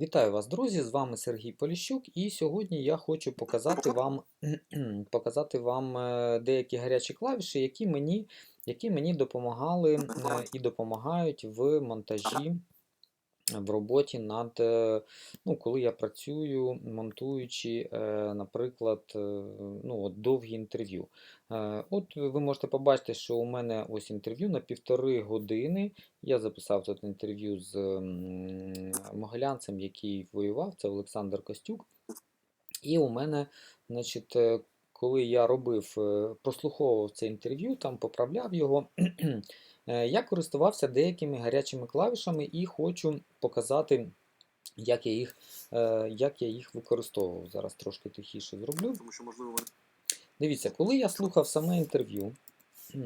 Вітаю вас, друзі! З вами Сергій Поліщук, і сьогодні я хочу показати вам, показати вам е, деякі гарячі клавіші, які мені, які мені допомагали е, і допомагають в монтажі, в роботі над, е, ну, коли я працюю, монтуючи, е, наприклад, е, ну, от довгі інтерв'ю. От ви можете побачити, що у мене ось інтерв'ю на півтори години. Я записав тут інтерв'ю з могилянцем, який воював, це Олександр Костюк. І у мене, значить, коли я робив, прослуховував це інтерв'ю, там поправляв його, я користувався деякими гарячими клавішами і хочу показати, як я їх, е, як я їх використовував. Зараз трошки тихіше зроблю. Тому що, можливо, Дивіться, коли я слухав саме інтерв'ю, е,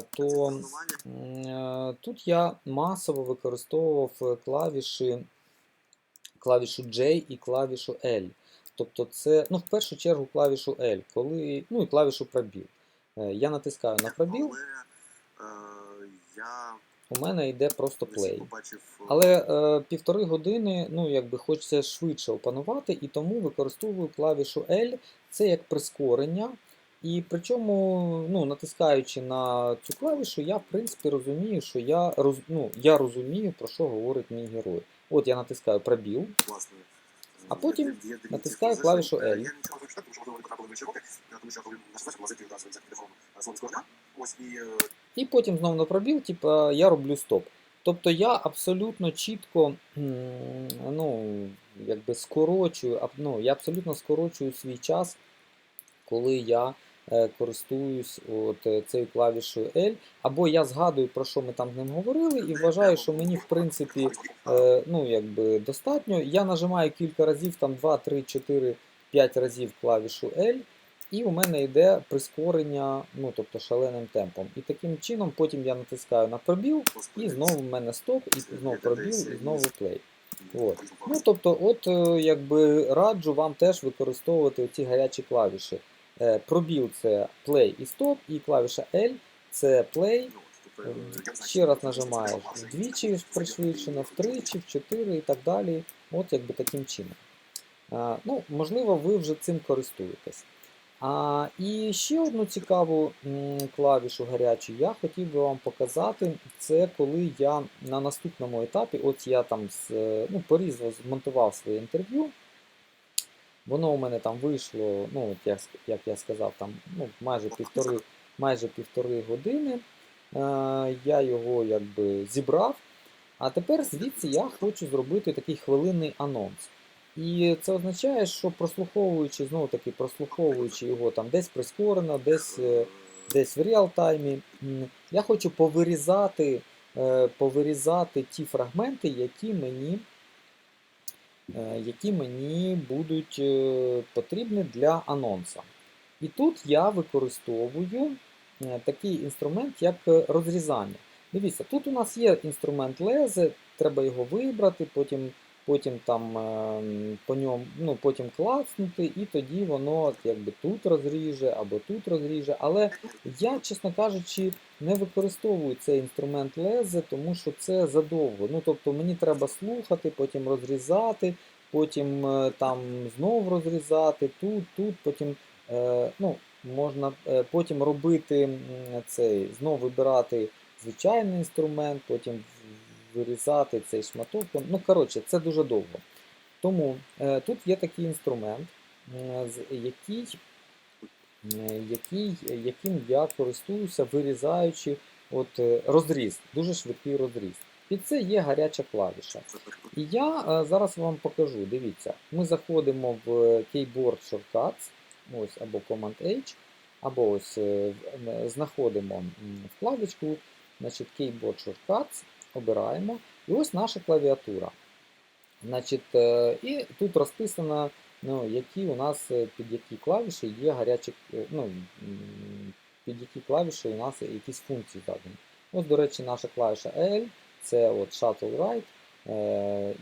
то е, тут я масово використовував е, клавіші, клавішу J і клавішу L. Тобто це, ну, в першу чергу, клавішу L, коли, ну і клавішу пробіл. Е, Я натискаю на пробіл, е, я у мене йде просто побачив е, Але е, півтори години, ну якби хочеться швидше опанувати, і тому використовую клавішу L, це як прискорення. І причому, ну, натискаючи на цю клавішу, я в принципі розумію, що я роз, ну, я розумію, про що говорить мій герой. От я натискаю пробіл, власне. А потім натискаю клавішу. L. І потім знову на пробіл, типу, я роблю стоп. Тобто я абсолютно чітко ну, якби скорочую, ну, я абсолютно скорочую свій час, коли я користуюсь от, е, цією клавішою L, або я згадую, про що ми там з ним говорили, і вважаю, що мені в принципі е, ну, якби, достатньо. Я нажимаю кілька разів, там 2, 3, 4, 5 разів клавішу L, і у мене йде прискорення, ну, тобто шаленим темпом. І таким чином потім я натискаю на пробіл, і знову в мене стоп, і знову пробіл, і знову плей. От. Ну, тобто, от е, якби раджу вам теж використовувати ці гарячі клавіші. Е, Пробіл це play і stop, і клавіша L це play. Е, Ще раз нажимаєш вдвічі пришвидшено, втричі, вчотири і так далі. От якби таким чином. Ну, можливо, ви вже цим користуєтесь. А, і ще одну цікаву клавішу гарячу я хотів би вам показати. Це коли я на наступному етапі, от я там з, е, ну, порізав, змонтував своє інтерв'ю. Воно у мене там вийшло, ну, от як, як я сказав, там ну, майже півтори, майже півтори години. Е, я його якби зібрав. А тепер звідси я хочу зробити такий хвилинний анонс. І це означає, що прослуховуючи, знову таки, прослуховуючи його там десь прискорено, десь, е, десь в реал-таймі, я хочу повирізати, е, повирізати ті фрагменти, які мені, які мені будуть е, потрібні для анонса. І тут я використовую е, такий інструмент, як е, розрізання. Дивіться, тут у нас є інструмент лезе, треба його вибрати, потім, потім там ем, по ньому, ну, потім клацнути, і тоді воно якби тут розріже або тут розріже. Але я, чесно кажучи, не використовую цей інструмент лезе, тому що це задовго. Ну, тобто мені треба слухати, потім розрізати, потім е, там знов розрізати, тут, тут, потім. Е, ну, можна е, потім робити цей, знов вибирати звичайний інструмент, потім вирізати цей шматок. Ну, коротше, це дуже довго. Тому е, тут є такий інструмент, е, який, е, який, яким я користуюся, вирізаючи от, е, розріз, дуже швидкий розріз. І це є гаряча клавіша. І я е, зараз вам покажу. Дивіться, ми заходимо в Keyboard Shortcuts, ось або Command-H, або ось е, знаходимо м, вкладочку, значить Keyboard Shortcuts, обираємо. І ось наша клавіатура. Значить, е, і тут розписано, ну, які у нас е, під які клавіші є гарячі, е, ну, під які клавіші у нас якісь функції задані. Ось, до речі, наша клавіша L, це от Shuttle Right,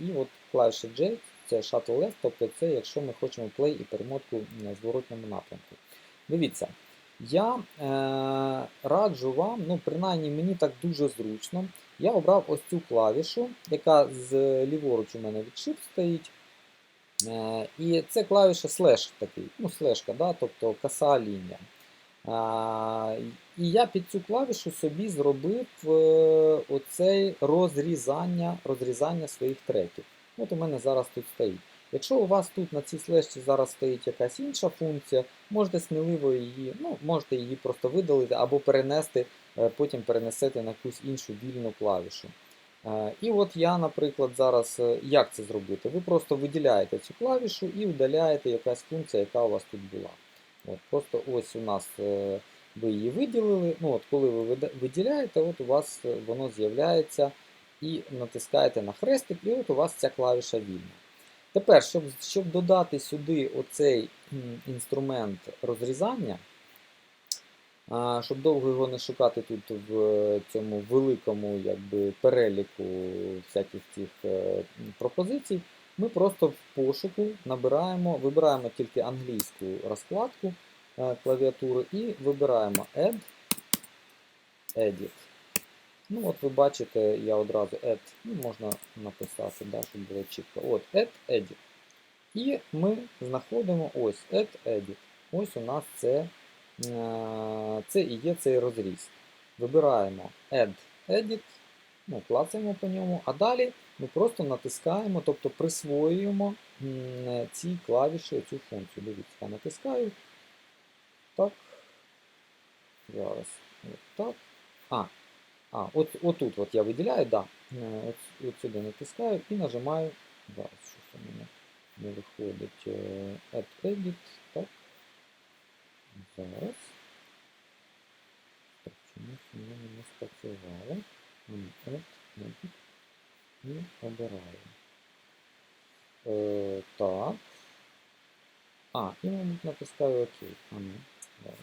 і от клавіша J, це Shuttle Left, тобто це якщо ми хочемо play і перемотку на зворотньому напрямку. Дивіться, я е, раджу вам, ну принаймні мені так дуже зручно. Я обрав ось цю клавішу, яка з ліворуч у мене від Shift стоїть. Е, І це клавіша слеш такий, ну слешка, да, тобто коса лінія. І я під цю клавішу собі зробив е, оцей розрізання, розрізання своїх треків. От у мене зараз тут стоїть. Якщо у вас тут на цій слешці зараз стоїть якась інша функція, можете сміливо її, ну, можете її просто видалити або перенести, е, потім перенесете на якусь іншу вільну клавішу. Е, І от я, наприклад, зараз е, як це зробити? Ви просто виділяєте цю клавішу і видаляєте якась функція, яка у вас тут була. От, Просто ось у нас е, ви її виділили. Ну, от Коли ви виділяєте, от у вас е, воно з'являється і натискаєте на хрестик, і от у вас ця клавіша вільна. Тепер, щоб, щоб додати сюди оцей інструмент розрізання, а, щоб довго його не шукати тут в е, цьому великому якби, переліку всяких цих е, пропозицій, ми просто в пошуку набираємо, вибираємо тільки англійську розкладку е, клавіатури і вибираємо Add, Edit. Ну, от ви бачите, я одразу Add, ну, можна написати, да, щоб було чітко. От, Add, Edit. І ми знаходимо ось Add, Edit. Ось у нас це, це і є цей розріз. Вибираємо Add, Edit, ну, клацаємо по ньому, а далі ми просто натискаємо, тобто присвоюємо ці клавіші, цю функцію. Дивіться, я натискаю. Так. Зараз. Так. А, а от, отут от я виділяю, да. Е, От, от сюди натискаю і нажимаю. Зараз щось у мене не виходить. е, Add Edit. Так. Зараз. Так, чомусь мене не спрацювало. Add Edit. І обираю. Е, так. А, і, мабуть, натискаю ОК. А ну, зараз.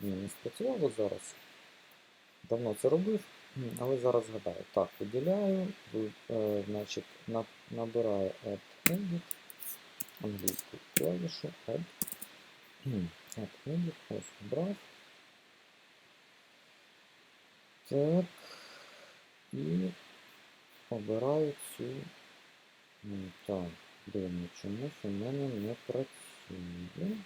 Ні, не спрацювало зараз. Давно це робив, але зараз згадаю. Так, виділяю, ви- е, значить, на, набираю Add Edit, англійську клавішу Add. М, Add Edit, ось обрав. Так. І обираю цю. Так, дивно, чомусь у мене не працює.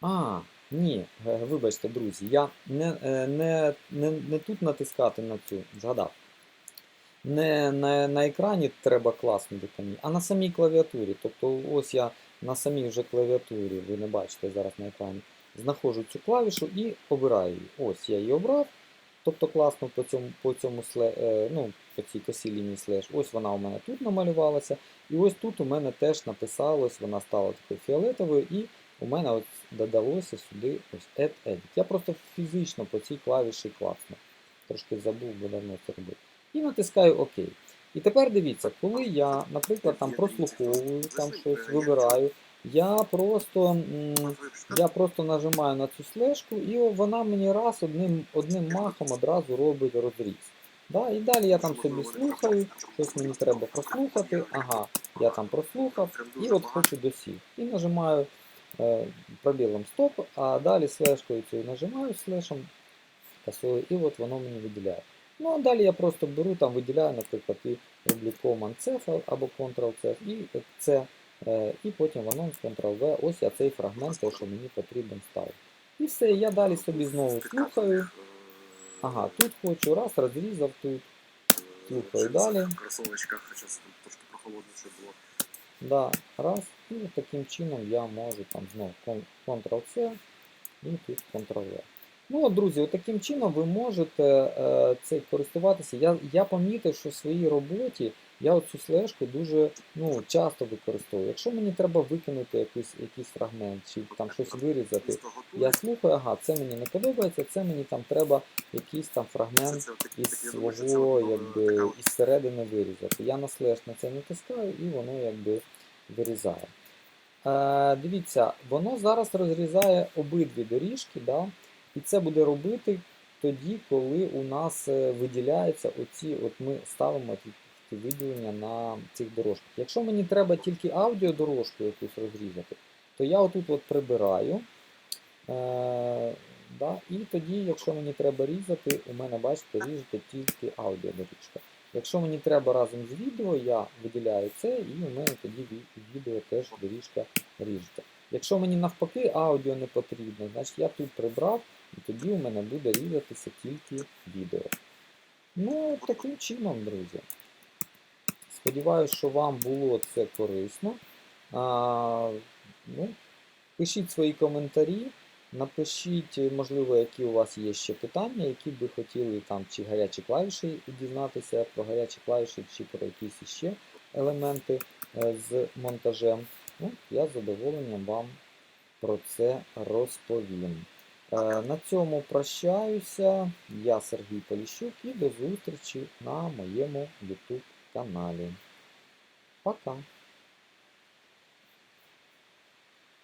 А, ні, е, вибачте, друзі, я не, е, не, не, не тут натискати на цю, згадав. Не на, на екрані треба класнути а на самій клавіатурі. Тобто ось я на самій вже клавіатурі, ви не бачите зараз на екрані, знаходжу цю клавішу і обираю її. Ось я її обрав. Тобто класно по цьому, по цьому е, ну, по цій косі лінії слеш. Ось вона у мене тут намалювалася. І ось тут у мене теж написалось, вона стала такою фіолетовою, і у мене от додалося сюди ось Add Edit. Я просто фізично по цій клавіші класно. Трошки забув, бо давно це робив. І натискаю ОК. І тепер дивіться, коли я, наприклад, там прослуховую, там щось вибираю, я просто. я просто нажимаю на цю слежку, і вона мені раз одним, одним махом одразу робить розріз. Да? І далі я там собі слухаю, щось мені треба прослухати. Ага, я там прослухав і от хочу досів. І нажимаю е, пробілом стоп, а далі слежкою цю нажимаю косою, і от воно мені виділяє. Ну а далі я просто беру, там виділяю, наприклад, і роблю Command-C або Ctrl-C, і це І потім воно Ctrl-V, ось я цей фрагмент, той, що мені потрібен ставив. І все, я далі собі знову слухаю. Ага, тут хочу, раз, розрізав тут. слухаю далі. Це. Да, раз. І таким чином я можу там знову Ctrl-C і тут Ctrl-V. Ну от, друзі, от таким чином ви можете е, цей користуватися. Я, я помітив, що в своїй роботі я оцю слежку дуже ну, часто використовую. Якщо мені треба викинути якийсь, якийсь фрагмент чи там щось вирізати, я слухаю, ага, це мені не подобається, це мені там треба якийсь там фрагмент із свого якби, із середини вирізати. Я на слеш на це натискаю і воно якби вирізає. Е, дивіться, воно зараз розрізає обидві доріжки, да? і це буде робити тоді, коли у нас е, виділяються оці, от ми ставимо ті на цих дорожках. Якщо мені треба тільки аудіодорожку якусь розрізати, то я отут от прибираю. Е, Да? І тоді, якщо мені треба різати, у мене, бачите, ріжете тільки аудіодоріжка. Якщо мені треба разом з відео, я виділяю це, і у мене тоді відео теж доріжка ріжеться. Якщо мені навпаки аудіо не потрібно, значить я тут прибрав, і тоді у мене буде різатися тільки відео. Ну, таким чином, друзі. Сподіваюсь, що вам було це корисно. А, ну, пишіть свої коментарі, напишіть, можливо, які у вас є ще питання, які б ви хотіли там чи гарячі клавіші дізнатися про гарячі клавіші, чи про якісь іще елементи е, з монтажем. Ну, я з задоволенням вам про це розповім. Е, На цьому прощаюся. Я Сергій Поліщук і до зустрічі на моєму YouTube каналі. Пока!